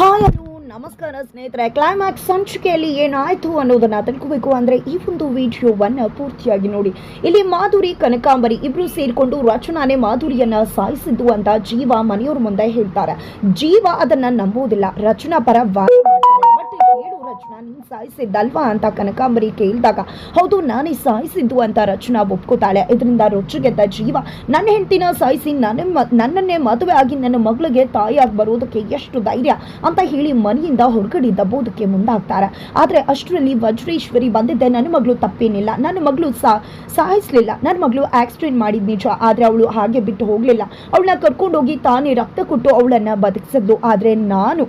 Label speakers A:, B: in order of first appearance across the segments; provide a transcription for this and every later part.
A: Hi hello ನಮಸ್ಕಾರ ಸ್ನೇಹಿತರೆ. Climax ಸಂಚಿಕೆಯಲ್ಲಿ ಏನಾಯ್ತು ಅನ್ನೋದನ್ನ ತಿಳ್ಕೋಬೇಕು ಅಂದ್ರೆ ಈ ಒಂದು ವಿಡಿಯೋವನ್ನ ಪೂರ್ತಿಯಾಗಿ ನೋಡಿ. ಇಲ್ಲಿ ಮಾಧುರಿ, ಕನಕಾಂಬರಿ ಇಬ್ಬರು ಸೇರಿಕೊಂಡು ರಚನಾನೇ ಮಾಧುರಿಯನ್ನ ಸಾಯಿಸಿದ್ದು ಅಂತ ಜೀವ ಮನೆಯವ್ರ ಮುಂದೆ ಹೇಳ್ತಾರೆ. ಜೀವ ಅದನ್ನ ನಂಬೋದಿಲ್ಲ ರಚನಾ ಪರ ರಚನಾ, ನೀನು ಸಾಯಿಸಿದ್ದಲ್ವಾ ಅಂತ ಕನಕಾಂಬರಿ ಕೇಳಿದಾಗ, ಹೌದು, ನಾನೇ ಸಾಯಿಸಿದ್ದು ಅಂತ ರಚನಾ ಒಪ್ಕೋತಾಳೆ ಇದರಿಂದ ರೊಚ್ಚಿಗೆದ್ದ ಜೀವ, ನನ್ನ ಹೆಂಡತಿನ ಸಾಯಿಸಿ, ನನ್ನ ನನ್ನನ್ನೇ ಮದುವೆ ಆಗಿ ನನ್ನ ಮಗಳಿಗೆ ತಾಯಿಯಾಗಿ ಬರೋದಕ್ಕೆ ಎಷ್ಟು ಧೈರ್ಯ ಅಂತ ಹೇಳಿ ಮನೆಯಿಂದ ಹೊರಗಡೆ ದಬ್ಬೋದಕ್ಕೆ ಮುಂದಾಗ್ತಾರೆ. ಆದರೆ ಅಷ್ಟರಲ್ಲಿ ವಜ್ರೇಶ್ವರಿ ಬಂದಿದ್ದೆ, ನನ್ನ ಮಗಳು ತಪ್ಪೇನಿಲ್ಲ, ನನ್ನ ಮಗಳು ಸಾ, ಸಾಯಿಸ್ಲಿಲ್ಲ, ನನ್ನ ಮಗಳು ಆಕ್ಸಿಡೆಂಟ್ ಮಾಡಿದ ನಿಜ ಆದರೆ ಅವಳು ಹಾಗೆ ಬಿಟ್ಟು ಹೋಗಲಿಲ್ಲ. ಅವಳನ್ನ ಕರ್ಕೊಂಡೋಗಿ ತಾನೇ ರಕ್ತ ಕೊಟ್ಟು ಅವಳನ್ನು ಬದುಕಿಸಿದ್ದು. ಆದರೆ ನಾನು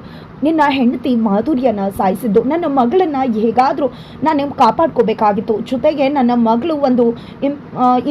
A: ನಿನ್ನ ಹೆಂಡತಿ ಮಾಧುರ್ಯನ ಸಾಯಿಸಿದ್ದು. ನನ್ನ ಮಗಳನ್ನ ಹೇಗಾದರೂ ನಾನು ಕಾಪಾಡ್ಕೋಬೇಕಾಗಿತ್ತು. ಜೊತೆಗೆ ನನ್ನ ಮಗಳು ಒಂದು ಇಮ್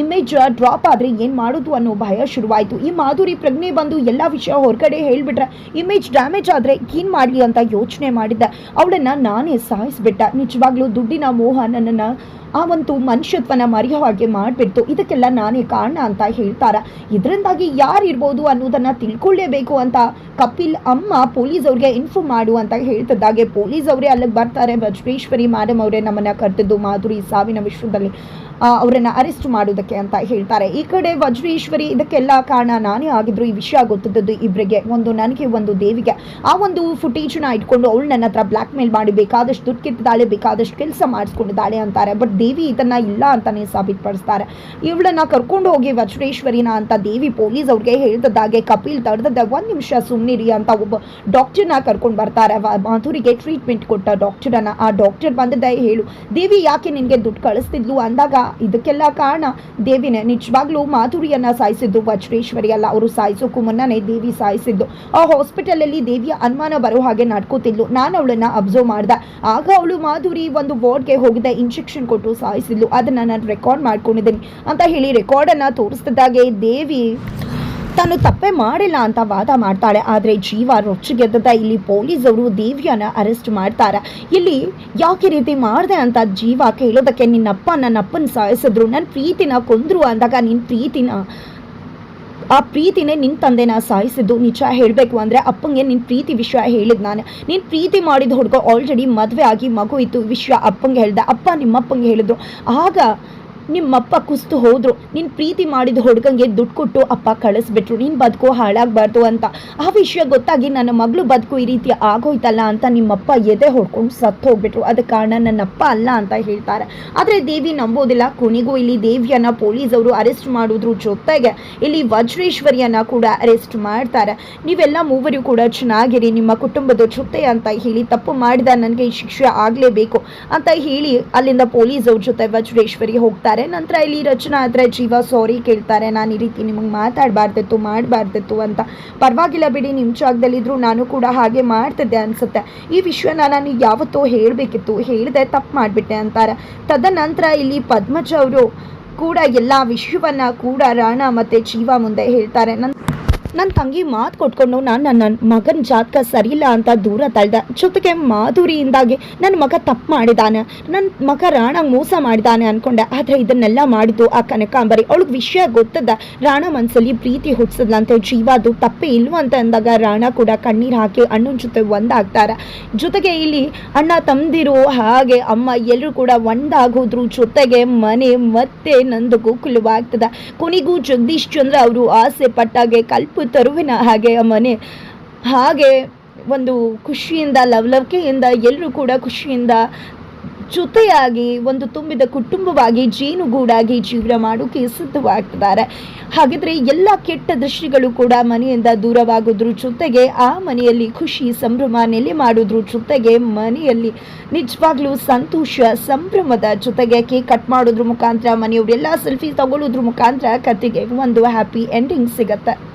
A: ಇಮೇಜ್ ಡ್ರಾಪ್ ಆದರೆ ಏನು ಮಾಡೋದು ಅನ್ನೋ ಭಯ ಶುರುವಾಯಿತು. ಈ ಮಾಧುರಿ ಪ್ರಜ್ಞೆ ಬಂದು ಎಲ್ಲ ವಿಷಯ ಹೊರಗಡೆ ಹೇಳಿಬಿಟ್ರೆ, ಇಮೇಜ್ ಡ್ಯಾಮೇಜ್ ಆದರೆ ಏನು ಮಾಡಲಿ? ಅಂತ ಯೋಚನೆ ಮಾಡಿದ್ದೆ. ಅವಳನ್ನು ನಾನೇ ಸಾಯಿಸ್ಬಿಟ್ಟೆ ನಿಜವಾಗ್ಲೂ ದುಡ್ಡಿನ ಮೋಹ ನನ್ನನ್ನು ಆ ಒಂದು ಮನುಷ್ಯತ್ವನ ಮರೆಯೋ ಹಾಗೆ ಮಾಡಿಬಿಡ್ತು. ಇದಕ್ಕೆಲ್ಲ ನಾನೇ ಕಾರಣ ಅಂತ ಹೇಳ್ತಾರೆ? ಇದರಿಂದಾಗಿ ಯಾರು ಇರ್ಬೋದು ಅನ್ನೋದನ್ನು ತಿಳ್ಕೊಳ್ಳೇಬೇಕು ಅಂತ ಕಪಿಲ್ ಅಮ್ಮ ಪೊಲೀಸ್ ಅವ್ರಿಗೆ ಇನ್ಫಾರ್ಮ್ ಮಾಡು ಅಂತ ಹೇಳ್ತಿದ್ದಾಗೆ ಪೊಲೀಸ್ ಅವರೇ ಅಲ್ಲಿಗೆ ಬರ್ತಾರೆ. ವಜ್ರೇಶ್ವರಿ ಮ್ಯಾಡಮ್ ಅವರೇ ನಮ್ಮನ್ನು ಕರೆದಿದ್ದು ಮಾಧುರಿ ಸಾವಿನ ವಿಷಯದಲ್ಲಿ ಆ, ಅವರನ್ನ ಅರೆಸ್ಟ್ ಮಾಡೋದಕ್ಕೆ ಅಂತ ಹೇಳ್ತಾರೆ. ಈ ಕಡೆ ವಜ್ರೇಶ್ವರಿ, ಇದಕ್ಕೆಲ್ಲ ಕಾರಣ ನಾನೇ ಆಗಿದ್ರು. ಈ ವಿಷಯ ಗೊತ್ತಿದ್ದದ್ದು ಇಬ್ಬರಿಗೆ ಒಂದು ನನಗೆ, ಒಂದು ದೇವಿಗೆ. ಆ ಒಂದು ಫುಟೇಜ್ನ ಇಟ್ಕೊಂಡು ಅವಳು ನನ್ನ ಹತ್ರ ಬ್ಲ್ಯಾಕ್ ಮೇಲ್ ಮಾಡಿ ಬೇಕಾದಷ್ಟು ದುಡ್ಡು ಕಿತ್ತಿದ್ದಾಳೆ, ಬೇಕಾದಷ್ಟು ಕೆಲಸ ಮಾಡಿಸ್ಕೊಂಡಿದ್ದಾಳೆ ಅಂತಾರೆ. ಬಟ್ ದೇವಿ ಇದನ್ನ ಇಲ್ಲ ಅಂತಾನೆ ಸಾಬೀತುಪಡಿಸ್ತಾರೆ. ಇವಳನ್ನ ಕರ್ಕೊಂಡು ಹೋಗಿ ವಜ್ರೇಶ್ವರಿನ ಅಂತ ದೇವಿ ಪೊಲೀಸ್ ಅವ್ರಿಗೆ ಹೇಳಿದ್ದಾಗೆ ಕಪಿಲ್ ತಡೆದ ಒಂದು ನಿಮಿಷ ಸುಮ್ಮನಿರಿ ಅಂತ ಒಬ್ಬ ಡಾಕ್ಟರ್ನ ಕರ್ಕೊಂಡು ಬರ್ತಾರೆ. ಮಾಧುರಿಗೆ ಟ್ರೀಟ್ಮೆಂಟ್ ಕೊಟ್ಟ ಡಾಕ್ಟರನ್ನು ಆ ಡಾಕ್ಟರ್ ಬಂದದ್ದ ಹೇಳು, ದೇವಿ ಯಾಕೆ ನಿನಗೆ ದುಡ್ಡು ಕಳಿಸ್ತಿದ್ಲು? ಅಂದಾಗ ಇದಕ್ಕೆಲ್ಲ ಕಾರಣ ದೇವಿನೇ. ನಿಜವಾಗ್ಲೂ ಮಾಧುರಿಯನ್ನ ಸಾಯಿಸಿದ್ದು ವಜ್ರೇಶ್ವರಿ ಅಲ್ಲ. ಅವರು ಸಾಯಿಸೋಕ್ಕೂ ಮುನ್ನನೇ ದೇವಿ ಸಾಯಿಸಿದ್ದು. ಆ ಹಾಸ್ಪಿಟಲಲ್ಲಿ ದೇವಿಯ ಅನುಮಾನ ಬರೋ ಹಾಗೆ ನಡ್ಕೋತಿದ್ಲು. ನಾನು ಅವಳನ್ನ ಅಬ್ಸರ್ವ್ ಮಾಡ್ದೆ. ಆಗ ಅವಳು ಮಾಧುರಿ ಒಂದು ವಾರ್ಡ್ಗೆ ಹೋಗಿದ್ದ. ಇಂಜೆಕ್ಷನ್ ಕೊಟ್ಟು ಸಾಯಿಸಿದ್ಲು. ಅದನ್ನ ನಾನು ರೆಕಾರ್ಡ್ ಮಾಡ್ಕೊಂಡಿದ್ದೀನಿ. ಅಂತ ಹೇಳಿ ರೆಕಾರ್ಡನ್ನು ತೋರಿಸ್ತಿದ್ದಾಗೆ ದೇವಿ ತಾನು ತಪ್ಪೇ ಮಾಡಿಲ್ಲ ಅಂತ ವಾದ ಮಾಡ್ತಾಳೆ. ಆದರೆ ಜೀವ ರೊಚ್ಚಿಗೆದ್ದದ ಇಲ್ಲಿ ಪೊಲೀಸರು ದೇವಿಯನ್ನ ಅರೆಸ್ಟ್ ಮಾಡ್ತಾರೆ. ಇಲ್ಲಿ ಯಾಕೆ ರೀತಿ ಮಾಡಿದೆ ಅಂತ ಜೀವ ಕೇಳೋದಕ್ಕೆ ನಿನ್ನಪ್ಪ ನನ್ನ ಅಪ್ಪನ ಸಾಯಿಸಿದ್ರು. ನನ್ನ ಪ್ರೀತಿನ ಕೊಂದ್ರು ಅಂದಾಗ ನಿನ್ನ ಪ್ರೀತಿನ, ಆ ಪ್ರೀತಿನೇ ನಿನ್ನ ತಂದೆನ ಸಾಯಿಸಿದ್ದು. ನಿಜ ಹೇಳಬೇಕು ಅಂದರೆ ಅಪ್ಪಂಗೆ ನಿನ್ನ ಪ್ರೀತಿ ವಿಷಯ ಹೇಳಿದ್ ನಾನು. ನೀನು ಪ್ರೀತಿ ಮಾಡಿದ ಹುಡುಗ ಆಲ್ರೆಡಿ ಮದುವೆ ಆಗಿ ಮಗು ಇತ್ತು. ವಿಷಯ ಅಪ್ಪಂಗೆ ಹೇಳಿದೆ. ಅಪ್ಪ ನಿಮ್ಮಪ್ಪಂಗೆ ಹೇಳಿದ್ರು. ಆಗ ನಿಮ್ಮಪ್ಪ ಕುಸ್ತು ಹೋದ್ರು. ನಿನ್ ಪ್ರೀತಿ ಮಾಡಿದ ಹುಡ್ಗಂಗೆ ದುಡ್ಡು ಕೊಟ್ಟು ಅಪ್ಪ ಕಳಿಸ್ಬಿಟ್ರು. ನೀನು ಬದುಕು ಹಾಳಾಗಬಾರ್ದು ಅಂತ. ಆ ವಿಷಯ ಗೊತ್ತಾಗಿ ನನ್ನ ಮಗಳು ಬದುಕು ಈ ರೀತಿ ಆಗೋಯ್ತಲ್ಲ ಅಂತ ನಿಮ್ಮಪ್ಪ ಎದೆ ಹೊಡ್ಕೊಂಡು ಸತ್ತು ಹೋಗ್ಬಿಟ್ರು. ಅದ ಕಾರಣ ನನ್ನಪ್ಪ ಅಲ್ಲ ಅಂತ ಹೇಳ್ತಾರೆ. ಆದರೆ ದೇವಿ ನಂಬೋದಿಲ್ಲ. ಕೊನೆಗೂ ಇಲ್ಲಿ ದೇವಿಯನ್ನ ಪೊಲೀಸವರು ಅರೆಸ್ಟ್ ಮಾಡೋದ್ರ ಜೊತೆಗೆ ಇಲ್ಲಿ ವಜ್ರೇಶ್ವರಿಯನ್ನ ಕೂಡ ಅರೆಸ್ಟ್ ಮಾಡ್ತಾರೆ. ನೀವೆಲ್ಲ ಮೂವರು ಕೂಡ ಚೆನ್ನಾಗಿರಿ. ನಿಮ್ಮ ಕುಟುಂಬದ ಜೊತೆ ಅಂತ ಹೇಳಿ ತಪ್ಪು ಮಾಡಿದ ನನಗೆ ಈ ಶಿಕ್ಷೆ ಆಗಲೇಬೇಕು ಅಂತ ಹೇಳಿ ಅಲ್ಲಿಂದ ಪೊಲೀಸ್ ಅವ್ರ ಜೊತೆ ವಜ್ರೇಶ್ವರಿ ಹೋಗ್ತಾರೆ ನಂತರ ಇಲ್ಲಿ ರಚನಾ ಆದರೆ ಜೀವ ಸಾರಿ ಕೇಳ್ತಾರೆ. ನಾನು ಈ ರೀತಿ ನಿಮಗೆ ಮಾತಾಡಬಾರ್ದಿತ್ತು, ಮಾಡಬಾರ್ದಿತ್ತು ಅಂತ. ಪರವಾಗಿಲ್ಲ ಬಿಡಿ ನಿಮ್ಮ ಜಾಗದಲ್ಲಿದ್ದರೂ ನಾನು ಕೂಡ ಹಾಗೆ ಮಾಡ್ತಿದ್ದೆ ಅನ್ಸುತ್ತೆ. ಈ ವಿಷಯನ ನಾನು ಯಾವತ್ತೋ ಹೇಳಬೇಕಿತ್ತು. ಹೇಳಿದೆ ತಪ್ಪು ಮಾಡಿಬಿಟ್ಟೆ ಅಂತಾರೆ. ತದನಂತರ ಇಲ್ಲಿ ಪದ್ಮಜ ಅವರು ಕೂಡ ಎಲ್ಲ ವಿಷಯವನ್ನು ಕೂಡ ರಾಣ ಮತ್ತೆ ಜೀವ ಮುಂದೆ ಹೇಳ್ತಾರೆ. ನನ್ ನನ್ನ ತಂಗಿ ಮಾತು ಕೊಟ್ಕೊಂಡು ನಾನು ನನ್ನ ಮಗನ ಜಾತಕ ಸರಿಯಿಲ್ಲ ಅಂತ ದೂರ ತಳ್ದೆ. ಜೊತೆಗೆ ಮಾಧುರಿಯಿಂದಾಗಿ ನನ್ನ ಮಗ ತಪ್ಪು ಮಾಡಿದಾನೆ. ನನ್ನ ಮಗ ರಾಣ ಮೋಸ ಮಾಡಿದಾನೆ ಅನ್ಕೊಂಡೆ. ಆದರೆ ಇದನ್ನೆಲ್ಲ ಮಾಡಿದ್ದು ಆ ಕನಕಾಂಬರಿ. ಅವಳಿಗೆ ವಿಷಯ ಗೊತ್ತದ. ರಾಣ ಮನಸ್ಸಲ್ಲಿ ಪ್ರೀತಿ ಹುಟ್ಟಿಸದ್ಲಂತೆ ಜೀವ ಅದು ತಪ್ಪೇ ಇಲ್ವಂತ ಅಂದಾಗ ರಾಣ ಕೂಡ ಕಣ್ಣೀರು ಹಾಕಿ ಅಣ್ಣನ ಜೊತೆ ಒಂದಾಗ್ತಾರೆ. ಜೊತೆಗೆ ಇಲ್ಲಿ ಅಣ್ಣ ತಂದಿರು ಹಾಗೆ ಅಮ್ಮ ಎಲ್ಲರೂ ಕೂಡ ಒಂದಾಗೋದ್ರು. ಜೊತೆಗೆ ಮನೆ ಮತ್ತೆ ನಂದು ಗೋಕುಲವಾಗ್ತದೆ. ಕೊನೆಗೂ ಜಗದೀಶ್ ಚಂದ್ರ ಅವರು ಆಸೆ ಪಟ್ಟಾಗೆ ಕಲ್ಪ ತರುವಿನ ಹಾಗೆ ಆ ಹಾಗೆ ಒಂದು ಖುಷಿಯಿಂದ, ಲವಲವಿಕೆಯಿಂದ ಎಲ್ಲರೂ ಕೂಡ ಖುಷಿಯಿಂದ ಜೊತೆಯಾಗಿ ಒಂದು ತುಂಬಿದ ಕುಟುಂಬವಾಗಿ, ಜೇನುಗೂಡಾಗಿ ಜೀವನ ಮಾಡೋಕೆ ಸಿದ್ಧವಾಗ್ತಿದ್ದಾರೆ. ಹಾಗಿದ್ರೆ ಎಲ್ಲ ಕೆಟ್ಟ ದೃಷ್ಟಿಗಳು ಕೂಡ ಮನೆಯಿಂದ ದೂರವಾಗೋದ್ರ ಜೊತೆಗೆ, ಆ ಮನೆಯಲ್ಲಿ ಖುಷಿ ಸಂಭ್ರಮ ನೆಲೆ ಮಾಡೋದ್ರ ಜೊತೆಗೆ, ಮನೆಯಲ್ಲಿ ನಿಜವಾಗ್ಲೂ ಸಂತೋಷ ಸಂಭ್ರಮದ ಜೊತೆಗೆ ಕೇಕ್ ಕಟ್ ಮಾಡೋದ್ರ ಮುಖಾಂತರ, ಮನೆಯವರೆಲ್ಲ ಸೆಲ್ಫಿ ತಗೊಳ್ಳೋದ್ರ ಮುಖಾಂತರ ಕತೆಗೆ ಒಂದು ಹ್ಯಾಪಿ ಎಂಡಿಂಗ್ ಸಿಗತ್ತೆ.